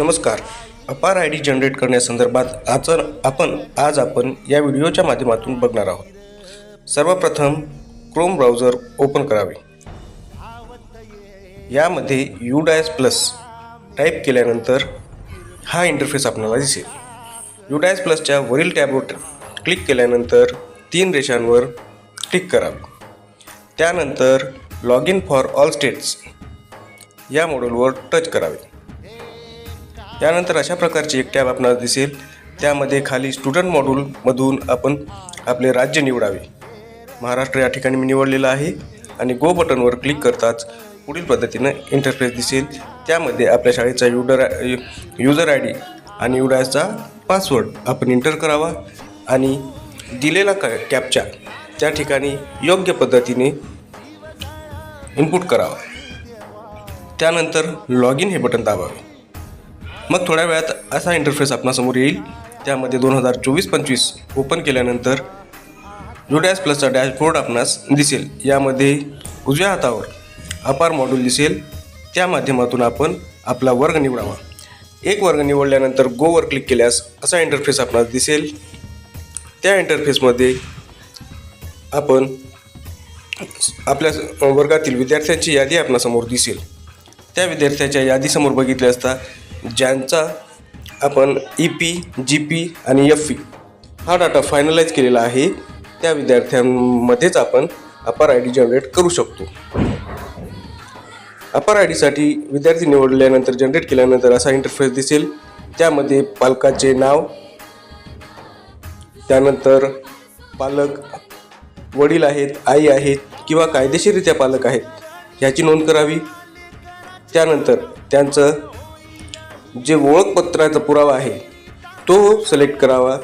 नमस्कार. अपार I D generate करण्यासंदर्भात आज आपण आज आपण या व्हिडिओच्या माध्यमातून बघणार आहोत. सर्वप्रथम क्रोम ब्राउझर ओपन करावे. यामध्ये यू डायस प्लस टाईप केल्यानंतर हा इंटरफेस आपल्याला दिसेल. यू डायस प्लसच्या वरील टॅबवर क्लिक केल्यानंतर तीन रेषांवर क्लिक करावे. त्यानंतर log in for all states या मॉड्यूलवर टच करावे. यानंतर अशा प्रकारची एक टॅब आपणास दिसेल. त्यामध्ये खाली स्टुडंट मॉड्यूलमधून आपण आपले राज्य निवडावे. महाराष्ट्र या ठिकाणी मी निवडलेलं आहे आणि गो बटनवर क्लिक करताच पुढील पद्धतीनं इंटरफेस दिसेल. त्यामध्ये आपल्या शाळेचा युडर युजर आय डी आणि युडायचा पासवर्ड आपण इंटर करावा आणि दिलेला क कॅपच्या त्या ठिकाणी योग्य पद्धतीने इनपुट करावा. त्यानंतर लॉग इन हे बटन दाबावे. मग थोड्या वेळात असा इंटरफेस आपणासमोर येईल. त्यामध्ये दोन हजार चोवीस पंचवीस ओपन केल्यानंतर डॅश प्लसचा डॅशबोर्ड आपणास दिसेल. यामध्ये उजव्या हातावर अपार मॉड्यूल दिसेल. त्या माध्यमातून आपण आपला वर्ग निवडावा. एक वर्ग निवडल्यानंतर गोवर क्लिक केल्यास असा इंटरफेस आपणास दिसेल. त्या इंटरफेसमध्ये आपण आपल्या वर्गातील विद्यार्थ्यांची यादी आपणासमोर दिसेल. त्या विद्यार्थ्याच्या यादीसमोर बघितले असता ज्यांचा आपण ई पी जी पी आणि एफ ई हा डाटा फायनलाइज केलेला आहे त्या विद्यार्थ्यांमध्येच आपण अपार आय डी जनरेट करू शकतो. अपार आय डीसाठी विद्यार्थी निवडल्यानंतर जनरेट केल्यानंतर असा इंटरफेस दिसेल. त्यामध्ये पालकाचे नाव त्यानंतर पालक वडील आहेत आई आहेत किंवा कायदेशीररित्या पालक आहेत ह्याची नोंद करावी. त्यानंतर त्यांचं जे ओळखपत्राचा पुरावा आहे तो सिलेक्ट करावा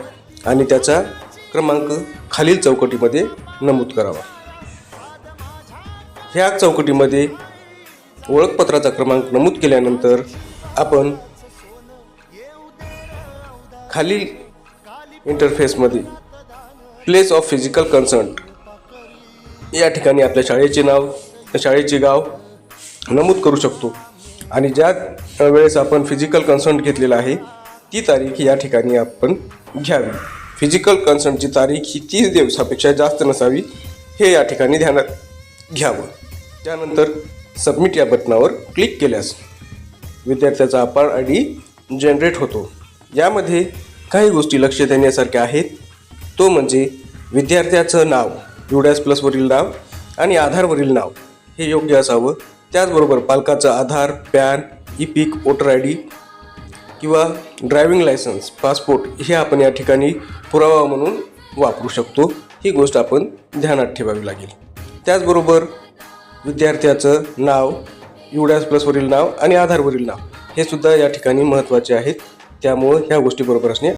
आणि त्याचा क्रमांक खालील चौकटीमध्ये नमूद करावा. ह्या चौकटीमध्ये ओळखपत्राचा क्रमांक नमूद केल्यानंतर आपण खालील इंटरफेसमध्ये प्लेस ऑफ फिजिकल कन्सर्ट या ठिकाणी आपल्या शाळेचे नाव शाळेचे गाव नमूद करू शकतो. आणि ज्या वेळेस आपण फिजिकल कन्सर्ट घेतलेला आहे ती तारीख या ठिकाणी आपण घ्यावी. फिजिकल कन्सर्टची तारीख ही तीस दिवसापेक्षा जास्त नसावी हे या ठिकाणी ध्यानात घ्यावं. त्यानंतर सबमिट या बटनावर क्लिक केल्यास विद्यार्थ्याचा अपार आय डी जनरेट होतो. यामध्ये काही गोष्टी लक्ष देण्यासारख्या आहेत. तो म्हणजे विद्यार्थ्याचं नाव युडॅस प्लसवरील नाव आणि आधारवरील नाव. हे योग्य असावं. त्याचबरोबर पालकाचा Aadhaar PAN E PIC voter I D किंवा ड्रायव्हिंग लायसन्स पासपोर्ट हे आपण या ठिकाणी पुरावा म्हणून वापरू शकतो. ही गोष्ट आपण ध्यानात ठेवावी लागेल. त्याचबरोबर विद्यार्थ्याचं नाव युडॅस प्लसवरील नाव आणि आधारवरील नाव हे सुद्धा या ठिकाणी महत्त्वाचे आहेत. त्यामुळं ह्या गोष्टी बरोबर असणे